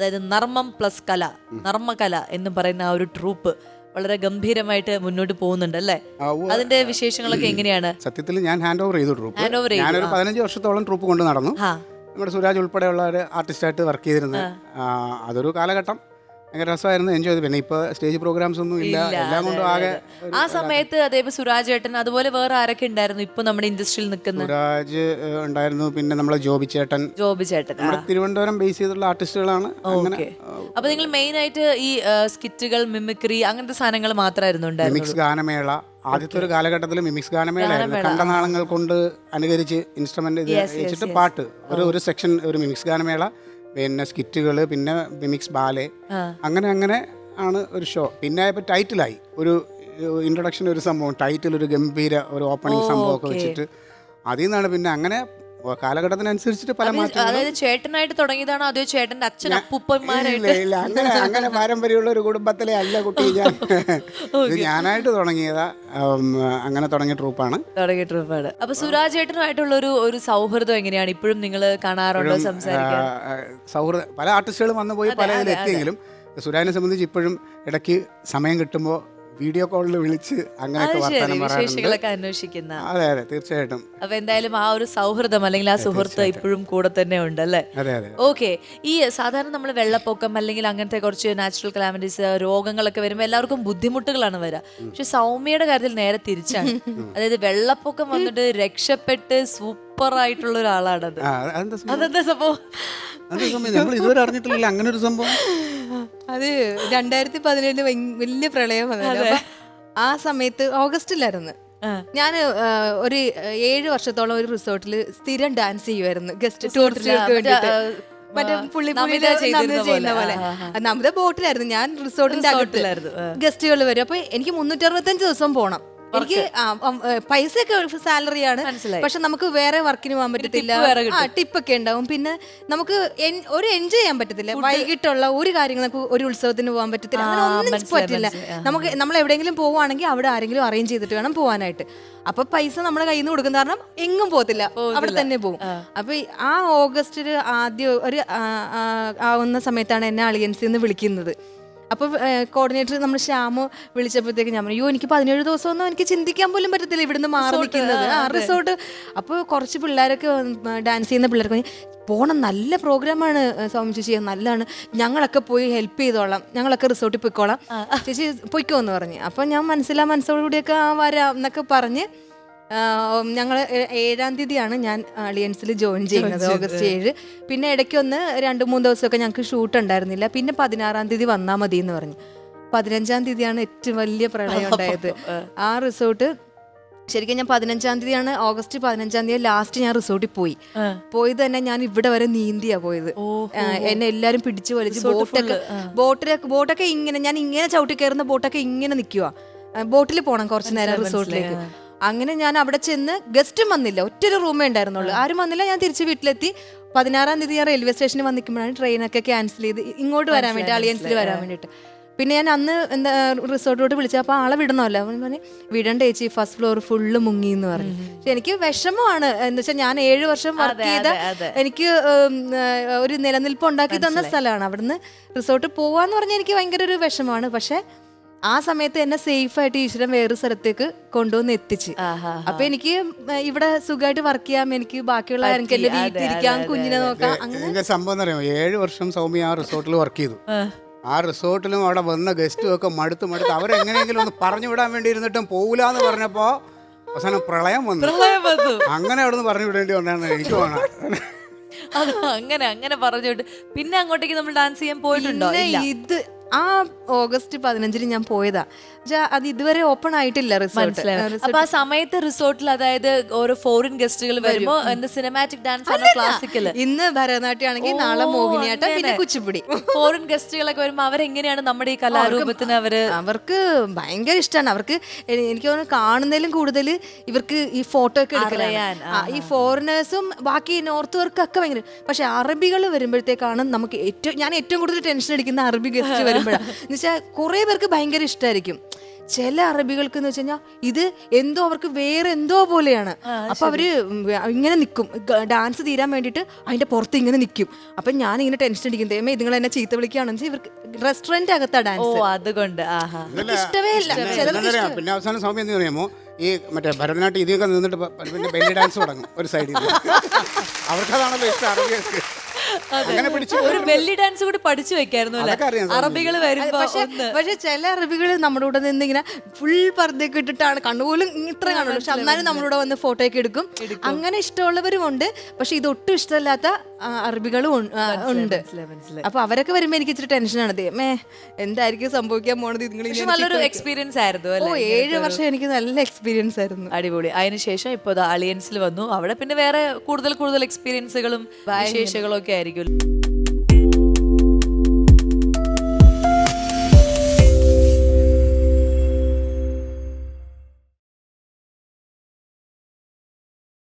അതായത് നർമ്മം പ്ലസ് കല നർമ്മകല എന്ന് പറയുന്ന ആ ഒരു ട്രൂപ്പ് വളരെ ഗംഭീരമായിട്ട് മുന്നോട്ട് പോകുന്നുണ്ട് അല്ലേ? അതിന്റെ വിശേഷങ്ങളൊക്കെ എങ്ങനെയാണ്? സത്യത്തിൽ ഞാൻ ഹാൻഡ് ഓവർ ചെയ്തു ട്രൂപ്പ് ചെയ്തു, ഞാനൊരു. പതിനഞ്ച് വർഷത്തോളം ട്രൂപ്പ് കൊണ്ട് നടന്നു. നമ്മുടെ സുരാജ് ഉൾപ്പെടെയുള്ള ഒരു ആർട്ടിസ്റ്റായിട്ട് വർക്ക് ചെയ്തിരുന്നത് അതൊരു കാലഘട്ടം. ഭയങ്കര രസമായിരുന്നു. എൻജോയ് ചെയ്തു. പിന്നെ ഇപ്പൊ സ്റ്റേജ് പ്രോഗ്രാംസ് ഒന്നും ഇല്ല. ഇല്ല, എല്ലാം കൊണ്ടും അതെ, ആകെ അതെ. ആ സമയത്ത് അതേപോലെ സുരാജ് ഏട്ടൻ അതുപോലെ വേറെ ആരൊക്കെ ഉണ്ടായിരുന്നു ഇപ്പൊ നമ്മുടെ ഇൻഡസ്ട്രിയിൽ നിൽക്കുന്ന? സുരാജ് ഏഹ്, ഉണ്ടായിരുന്നു. പിന്നെ നമ്മളെ ജോബി ചേട്ടൻ. ജോബി ചേട്ടൻ ആ. നമ്മുടെ തിരുവനന്തപുരം ബേസ് ചെയ്തിട്ടുള്ള ആർട്ടിസ്റ്റുകളാണ് അങ്ങനെ ഓക്കെ. അപ്പൊ നിങ്ങൾ മെയിൻ ആയിട്ട് ഈ സ്കിറ്റുകൾ മിമിക്രി അങ്ങനത്തെ സാധനങ്ങൾ മാത്രമായിരുന്നു മിമിക്സ് ഗാനമേള. ആദ്യത്തെ ഒരു കാലഘട്ടത്തിൽ മിമിക്സ് ഗാനമേളയായിരുന്നു. കണ്ടനാളങ്ങൾ കൊണ്ട് അനുകരിച്ച് ഇൻസ്ട്രുമെന്റ് ഇത് വെച്ചിട്ട് പാട്ട്. ഒരു ഒരു സെക്ഷൻ ഒരു മിമിക്സ് ഗാനമേള. പിന്നെ സ്കിറ്റുകൾ പിന്നെ മിമിക്സ് ബാലെ. അങ്ങനെ അങ്ങനെ ആണ് ഒരു ഷോ. പിന്നെ ഇപ്പൊ ടൈറ്റിലായി. ഒരു ഇൻട്രൊഡക്ഷൻ ഒരു സംഭവം ടൈറ്റിൽ ഒരു ഗംഭീര ഒരു ഓപ്പണിംഗ് സംഭവമൊക്കെ വെച്ചിട്ട്. അതിൽ നിന്നാണ് പിന്നെ അങ്ങനെ കാലഘട്ടത്തിനനുസരിച്ചിട്ട് പല അതായത് ചേട്ടനായിട്ട് തുടങ്ങിയതാണോ? അതോ ചേട്ടന്റെ അച്ഛൻ അപ്പൂപ്പന്മാരായിട്ട്? ഇല്ല അങ്ങനെ അങ്ങനെ പാരമ്പര്യമുള്ള ഒരു കുടുംബത്തിലെ അല്ല കുട്ടി ഞാൻ. ഇത് ഞാനായിട്ട് തുടങ്ങിയതാ. അങ്ങനെ തുടങ്ങിയ ട്രൂപ്പാണ്. തുടങ്ങിയ ട്രൂപ്പാണ്. അപ്പൊ സുരാജ് ചേട്ടനുമായിട്ടുള്ള ഒരു ഒരു സൗഹൃദം എങ്ങനെയാണ്? ഇപ്പോഴും നിങ്ങൾ കാണാറുണ്ടോ? സംസാരിക്കാൻ? സൗഹൃദം പല ആർട്ടിസ്റ്റുകളും വന്നു പോയി പല ഇതിലെത്തിയെങ്കിലും സുരാജിനെ സംബന്ധിച്ച് ഇപ്പോഴും ഇടയ്ക്ക് സമയം കിട്ടുമ്പോൾ വീഡിയോ കോളിൽ വിളിച്ച് അങ്ങനെയൊക്കെ വർത്തമാനം പറയാറുണ്ട്. വിശേഷങ്ങളൊക്കെ അന്വേഷിക്കുന്ന. അതെ അതെ തീർച്ചയായിട്ടും. അപ്പൊ എന്തായാലും ആ ഒരു സൗഹൃദം അല്ലെങ്കിൽ ആ സുഹൃത്ത് ഇപ്പോഴും കൂടെ തന്നെ ഉണ്ട് അല്ലേ? അതെ അതെ ഓക്കെ. ഈ സാധാരണ നമ്മൾ വെള്ളപ്പൊക്കം അല്ലെങ്കിൽ അങ്ങനത്തെ കുറച്ച് നാച്ചുറൽ കലാമിറ്റീസ് രോഗങ്ങളൊക്കെ വരുമ്പോൾ എല്ലാവർക്കും ബുദ്ധിമുട്ടുകളാണ് വരാ. പക്ഷെ സൗമ്യയുടെ കാര്യത്തിൽ നേരെ തിരിച്ചാണ്. അതായത് വെള്ളപ്പൊക്കം വന്നിട്ട് രക്ഷപ്പെട്ട് സൂപ്പർ ആയിട്ടുള്ള ഒരാളാണത്. ആ അതെന്താ സംഭവം? അതെന്താ സംഭവം? അതെന്താ സംഭവം? നമ്മൾ ഇതുവരെ അറിഞ്ഞിട്ടില്ല അങ്ങനെ ഒരു സംഭവം. അത് രണ്ടായിരത്തി പതിനേഴിൽ വലിയ പ്രളയം വന്നത് ആ സമയത്ത് ഓഗസ്റ്റിലായിരുന്നു. ഞാൻ ഒരു ഏഴ് വർഷത്തോളം ഒരു റിസോർട്ടിൽ സ്ഥിരം ഡാൻസ് ചെയ്യുമായിരുന്നു ഗസ്റ്റ് ടൂറിസ്റ്റുകൾക്ക് മറ്റേ, വേണ്ടിയിട്ട്. ആ, മറ്റേ പുള്ളി ചെയ്യുന്ന പോലെ. നമ്മുടെ ബോട്ടിലായിരുന്നു. ഞാൻ റിസോർട്ടിന്റെ അകത്തിലായിരുന്നു ഗസ്റ്റുകൾ വരും. അപ്പൊ എനിക്ക് മുന്നൂറ്റി അറുപത്തഞ്ച് ദിവസം പോണം. എനിക്ക് പൈസ ഒക്കെ സാലറിയാണ്. പക്ഷെ നമുക്ക് വേറെ വർക്കിന് പോകാൻ പറ്റത്തില്ല. ആ ടിപ്പൊക്കെ ഉണ്ടാവും. പിന്നെ നമുക്ക് ഒരു എൻജോയ് ചെയ്യാൻ പറ്റത്തില്ല. വൈകിട്ടുള്ള ഒരു കാര്യങ്ങൾ നമുക്ക് ഒരു ഉത്സവത്തിന് പോകാൻ പറ്റത്തില്ല. അങ്ങനെ ഒന്നും പറ്റില്ല. നമുക്ക് നമ്മൾ എവിടെയെങ്കിലും പോവുകയാണെങ്കിൽ അവിടെ ആരെങ്കിലും അറേഞ്ച് ചെയ്തിട്ട് വേണം പോകാനായിട്ട്. അപ്പൊ പൈസ നമ്മുടെ കയ്യിൽ നിന്ന് കൊടുക്കുന്ന കാരണം എങ്ങും പോകത്തില്ല. അവിടെ തന്നെ പോകും അപ്പൊ ആ ഓഗസ്റ്റിൽ ആദ്യം ഒരു ആവുന്ന സമയത്താണ് എന്നെ അളിയൻസിൽ നിന്ന് വിളിക്കുന്നത്. അപ്പോൾ കോർഡിനേറ്റർ നമ്മൾ ശ്യാമു വിളിച്ചപ്പോഴത്തേക്ക് ഞാൻ പറഞ്ഞു എനിക്ക് പതിനേഴ് ദിവസമൊന്നും എനിക്ക് ചിന്തിക്കാൻ പോലും പറ്റത്തില്ല ഇവിടുന്ന് മാറി നിൽക്കുന്നത്. ആ റിസോർട്ട്. അപ്പോൾ കുറച്ച് പിള്ളേരൊക്കെ ഡാൻസ് ചെയ്യുന്ന പിള്ളേർക്ക് പോണം നല്ല പ്രോഗ്രാമാണ് സൗമ്യ ചേച്ചി നല്ലതാണ്. ഞങ്ങളൊക്കെ പോയി ഹെൽപ്പ് ചെയ്തോളാം. ഞങ്ങളൊക്കെ റിസോർട്ടിൽ പോയിക്കോളാം. ചേച്ചി പൊയ്ക്കോ എന്ന് പറഞ്ഞു. അപ്പോൾ ഞാൻ മനസ്സിലാ മനസ്സോടുകൂടിയൊക്കെ ആ വരാം എന്നൊക്കെ പറഞ്ഞ് ഞങ്ങൾ ഏഴാം തീയതിയാണ് ഞാൻ അളിയൻസിൽ ജോയിൻ ചെയ്യുന്നത് ഓഗസ്റ്റ് ഏഴ്. പിന്നെ ഇടയ്ക്ക് ഒന്ന് രണ്ട് മൂന്ന് ദിവസമൊക്കെ ഞങ്ങൾക്ക് ഷൂട്ട് ഉണ്ടായിരുന്നില്ല. പിന്നെ പതിനാറാം തീയതി വന്നാൽ മതി എന്ന് പറഞ്ഞു. പതിനഞ്ചാം തീയതിയാണ് ഏറ്റവും വലിയ പ്രളയം ഉണ്ടായത്. ആ. റിസോർട്ട് ശരിക്കും ഞാൻ പതിനഞ്ചാം തീയതിയാണ് ഓഗസ്റ്റ് പതിനഞ്ചാം തീയതി ലാസ്റ്റ് ഞാൻ റിസോർട്ടിൽ പോയി. പോയത് തന്നെ ഞാൻ ഇവിടെ വരെ നീന്തിയാ പോയത്. എന്നെ എല്ലാരും പിടിച്ചു വലിച്ചു ബോട്ടൊക്കെ ബോട്ടിലൊക്കെ ബോട്ടൊക്കെ ഇങ്ങനെ ഞാൻ ഇങ്ങനെ ചവിട്ടി കയറുന്ന ബോട്ടൊക്കെ ഇങ്ങനെ നിൽക്കുക ബോട്ടിൽ പോണം കുറച്ച് നേരം റിസോർട്ടിലേക്ക്. അങ്ങനെ ഞാൻ അവിടെ ചെന്ന് ഗസ്റ്റും വന്നില്ല. ഒറ്റൊരു റൂമേ ഉണ്ടായിരുന്നുള്ളൂ. ആരും വന്നില്ല. ഞാൻ തിരിച്ച് വീട്ടിലെത്തി. പതിനാറാം തീയതി ഞാൻ റെയിൽവേ സ്റ്റേഷനിൽ വന്ന് നിൽക്കുമ്പോഴാണ് ട്രെയിനൊക്കെ ക്യാൻസൽ ചെയ്ത് ഇങ്ങോട്ട് വരാൻ വേണ്ടി അലിയൻസിൽ വരാൻ വേണ്ടിയിട്ട്. പിന്നെ ഞാൻ അന്ന് എന്താ റിസോർട്ടിലോട്ട് വിളിച്ചപ്പോൾ ആളെ വിടണമല്ലോ? അവൻ പറഞ്ഞു വിടണ്ട ചേച്ചി ഫസ്റ്റ് ഫ്ലോർ ഫുള്ള് മുങ്ങി എന്ന് പറഞ്ഞു പക്ഷെ എനിക്ക് വിഷമമാണ്. എന്ന് വെച്ചാൽ ഞാൻ ഏഴ് വർഷം വർക്ക് ചെയ്ത. എനിക്ക് ഒരു നിലനിൽപ്പ് ഉണ്ടാക്കി തന്ന സ്ഥലമാണ്. അവിടുന്ന് റിസോർട്ട് പോവാന്ന് പറഞ്ഞാൽ എനിക്ക് ഭയങ്കര ഒരു വിഷമമാണ്. പക്ഷെ ആ സമയത്ത് എന്നെ സേഫ് ആയിട്ട് ഈശ്വരൻ വേറെ സ്ഥലത്തേക്ക് കൊണ്ടുവന്ന് എത്തിച്ച്. അപ്പൊ എനിക്ക് ഇവിടെ സുഖമായിട്ട് വർക്ക് ചെയ്യാം എനിക്ക് ബാക്കിയുള്ള എനിക്ക് എന്റെ വീട്ടിലിരിക്കാം കുഞ്ഞിനെ നോക്കാം അങ്ങനെ. സംഭവം അറിയാം ഏഴ് വർഷം സൗമ്യ ആ റിസോർട്ടിൽ വർക്ക് ചെയ്തു. ആ. റിസോർട്ടിലും അവിടെ വന്ന ഗസ്റ്റും ഒക്കെ മടുത്ത് മടുത്ത് അവരെങ്ങനെയെങ്കിലും ഒന്ന് പറഞ്ഞു വിടാൻ വേണ്ടി ഇരുന്നിട്ടും പോകില്ലാന്ന് പറഞ്ഞപ്പോ അവസാനം പ്രളയം വന്നു. പ്രളയം വന്നു. അങ്ങനെ അവിടെ നിന്ന് പറഞ്ഞു വിടേണ്ടി വന്നാണ് എനിക്ക് വേണം അങ്ങനെ അങ്ങനെ പറഞ്ഞോട്ട് പിന്നെ അങ്ങോട്ടേക്ക് നമ്മൾ ഡാൻസ് ചെയ്യാൻ പോയിട്ടുണ്ടോ? ഇല്ല. ഇത് ആ ഓഗസ്റ്റ് പതിനഞ്ചിന് ഞാൻ പോയതാ. അത് ഇതുവരെ ഓപ്പൺ ആയിട്ടില്ല റിസോർട്ട്. അപ്പൊ ആ സമയത്ത് റിസോർട്ടിൽ അതായത് ഓരോ ഫോറിൻ ഗസ്റ്റുകൾ വരുമ്പോ എന്ത് സിനിമാറ്റിക് ഡാൻസ് ക്ലാസിക്കൽ ഇന്ന് ഭരതനാട്യം ആണെങ്കിൽ നാളെ മോഹിനിയാട്ടം പിന്നെ കുച്ചിപ്പുടി. ഫോറിൻ ഗസ്റ്റുകളൊക്കെ വരുമ്പോ അവരെങ്ങനെയാണ് നമ്മുടെ ഈ കലാരൂപത്തിന് അവർ അവർക്ക് ഭയങ്കര ഇഷ്ടമാണ് അവർക്ക് എനിക്ക് തോന്നുന്നു കാണുന്നതിലും കൂടുതൽ ഇവർക്ക് ഈ ഫോട്ടോ ഒക്കെ എടുക്കാൻ ഈ ഫോറിനേഴ്സും ബാക്കി നോർത്തുകാർക്കൊക്കെ ഭയങ്കര പക്ഷെ അറബികൾ വരുമ്പോഴത്തേക്കാണ് നമുക്ക് ഏറ്റവും ഞാൻ ഏറ്റവും കൂടുതൽ ടെൻഷൻ അടിക്കുന്ന അറബി ഗസ്റ്റ് വരുമ്പോഴാണ് എന്ന് വെച്ചാൽ കുറേ പേർക്ക് ഭയങ്കര ഇഷ്ടമായിരിക്കും ചില അറബികൾക്ക് എന്ന് വെച്ച് കഴിഞ്ഞാൽ ഇത് എന്തോ അവർക്ക് വേറെ എന്തോ പോലെയാണ്. അപ്പൊ അവർ ഇങ്ങനെ നിൽക്കും ഡാൻസ് തീരാൻ വേണ്ടിയിട്ട് അതിന്റെ പുറത്ത് ഇങ്ങനെ നിൽക്കും അപ്പൊ ഞാൻ ഇങ്ങനെ ടെൻഷൻ അടിക്കും ദൈവമേ നിങ്ങൾ എന്നെ ചീത്ത വിളിക്കുകയാണെന്ന് വെച്ചാൽ ഇവർക്ക് റെസ്റ്റോറന്റ് അകത്താ ഓ ഡാൻസ്. അതുകൊണ്ട്. ആഹാ. ഇഷ്ടമേ ഇല്ല. പിന്നെ അവസാനം സമയം എന്ന് പറയുമോ ഈ മറ്റേ ഭരതനാട്യം ഇതൊക്കെ നിന്നിട്ട് പിന്നെ ബെല്ലി ഡാൻസ് തുടങ്ങും ഒരു സൈഡിൽ അവർക്കതാണല്ലോ ഇഷ്ടം അറബികൾക്ക്. അങ്ങനെ പിടിച്ചു ഒരു ബെല്ലി ഡാൻസ് കൂടി പഠിച്ചു വെക്കായിരുന്നു അതൊക്കെ അറിയാം അറബികൾ വരുമ്പോ പക്ഷെ ഒന്ന് പക്ഷെ ചില അറബികൾ നമ്മുടെ കൂടെ നിന്ന് ഇങ്ങനെ ഫുൾ പർദ്ദയൊക്കെ ഇട്ടിട്ടാണ് കണ്ണുപോലും ഇത്ര കാണുള്ളൂ. പക്ഷെ എന്നാലും നമ്മളിവിടെ വന്ന് ഫോട്ടോ ഒക്കെ എടുക്കും. അങ്ങനെ ഇഷ്ടമുള്ളവരും ഉണ്ട് പക്ഷെ ഇത് ഒട്ടും ഇഷ്ടമല്ലാത്ത അറബികളും ഉണ്ട്. അപ്പൊ അവരൊക്കെ വരുമ്പോ എനിക്ക് ഇച്ചിരി ടെൻഷനാണ് ദൈവമേ എന്തായിരിക്കും സംഭവിക്കാൻ പോണത് നിങ്ങൾ നല്ലൊരു എക്സ്പീരിയൻസ് ആയിരുന്നു ഏഴ് വർഷം എനിക്ക് നല്ല എക്സ്പീരിയൻസ് ആയിരുന്നു. അടിപൊളി. അതിനുശേഷം ഇപ്പൊ അലിയൻസിൽ വന്നു. അവിടെ പിന്നെ വേറെ കൂടുതൽ കൂടുതൽ എക്സ്പീരിയൻസുകളും വിശേഷങ്ങളും ഒക്കെ ആയിരിക്കും.